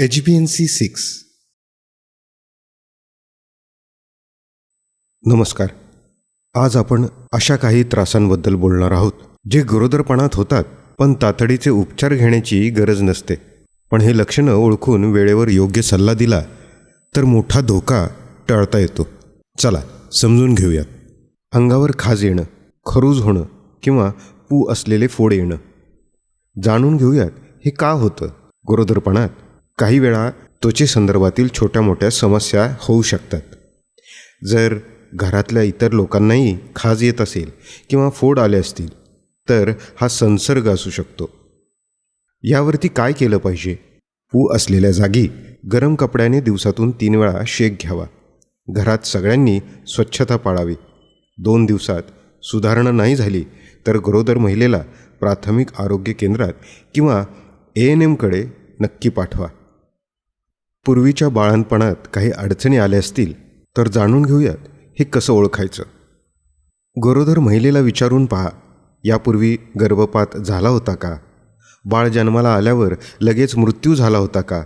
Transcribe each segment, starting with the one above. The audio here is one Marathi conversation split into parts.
H B C six. नमस्कार. आज आपण अशा काही त्रासांबद्दल बोलणार आहोत जे गरोदरपणात होतात पण तातडीचे उपचार घेण्याची गरज नसते. पण हे लक्षणं ओळखून वेळेवर योग्य सल्ला दिला तर मोठा धोका टाळता येतो. चला समजून घेऊयात. अंगावर खाज येणं खरूज होणं किंवा पू असलेले फोड येणं. जाणून घेऊयात हे का होतं? गरोदरपणात काही वेळा त्वचेसंदर्भातील छोट्या मोठ्या समस्या होऊ शकतात. जर घरातल्या इतर लोकांनाही खाज येत असेल किंवा फोड आले असतील तर हा संसर्ग असू शकतो. यावरती काय केलं पाहिजे? पू असलेल्या जागी गरम कपड्याने दिवसातून तीन वेळा शेक घ्यावा. घरात सगळ्यांनी स्वच्छता पाळावी. दोन दिवसात सुधारणा नाही झाली तर गरोदर महिलेला प्राथमिक आरोग्य केंद्रात किंवा ए एन एमकडे नक्की पाठवा. पूर्वीच्या बाळणपणात काही अडचणी आल्या असतील तर जाणून घेऊयात हे कसं ओळखायचं. गरोदर महिलेला विचारून पहा यापूर्वी गर्भपात झाला होता का? बाळ जन्माला आल्यावर लगेच मृत्यू झाला होता का?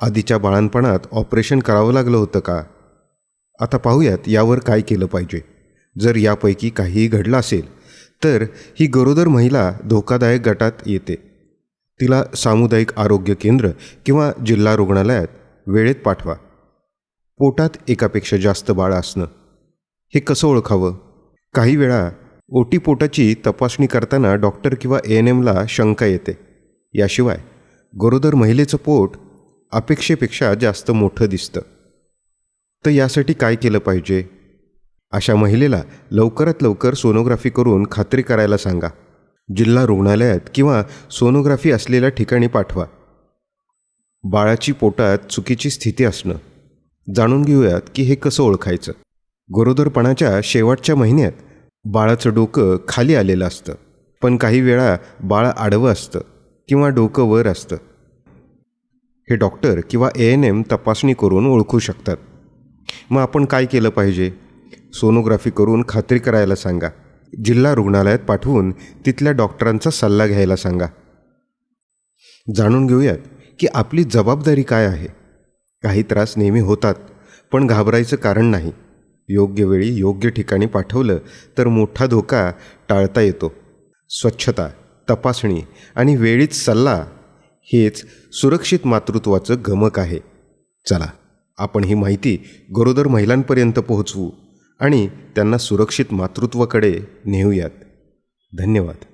आधीच्या बाळणपणात ऑपरेशन करावं लागलं होतं का? आता पाहूयात यावर काय केलं पाहिजे. जर यापैकी काहीही घडलं असेल तर ही गरोदर महिला धोकादायक गटात येते. तिला सामुदायिक आरोग्य केंद्र किंवा जिल्हा रुग्णालयात वेळेत पाठवा. पोटात एकापेक्षा जास्त बाळ असणं. हे कसं ओळखावं? काही वेळा ओटी पोटाची तपासणी करताना डॉक्टर किंवा ए एन एमला शंका येते. याशिवाय गरोदर महिलेचं पोट अपेक्षेपेक्षा जास्त मोठं दिसतं. तर यासाठी काय केलं पाहिजे? अशा महिलेला लवकरात लवकर सोनोग्राफी करून खात्री करायला सांगा. जिल्हा रुग्णालयात किंवा सोनोग्राफी असलेल्या ठिकाणी पाठवा. बाळाची पोटात चुकीची स्थिती असणं. जाणून घेऊयात की हे कसं ओळखायचं. गरोदरपणाच्या शेवटच्या महिन्यात बाळाचं डोकं खाली आलेलं असतं. पण काही वेळा बाळ आडवं असतं किंवा डोकं वर असतं. हे डॉक्टर किंवा ए एन एम तपासणी करून ओळखू शकतात. मग आपण काय केलं पाहिजे? सोनोग्राफी करून खात्री करायला सांगा. जिल्हा रुग्णालयात पाठवून तिथल्या डॉक्टरांचा सल्ला घ्यायला सांगा. जाणून घेऊयात की आपली जबाबदारी काय आहे? काही त्रास नेहमी होतात पण घाबरायचं कारण नाही. योग्य वेळी योग्य ठिकाणी पाठवलं तर मोठा धोका टाळता येतो. स्वच्छता तपासणी आणि वेळीच सल्ला हेच सुरक्षित मातृत्वाचं गमक आहे. चला आपण ही माहिती गरोदर महिलांपर्यंत पोहोचवू आणि त्यांना सुरक्षित मातृत्वाकडे नेऊयात. धन्यवाद.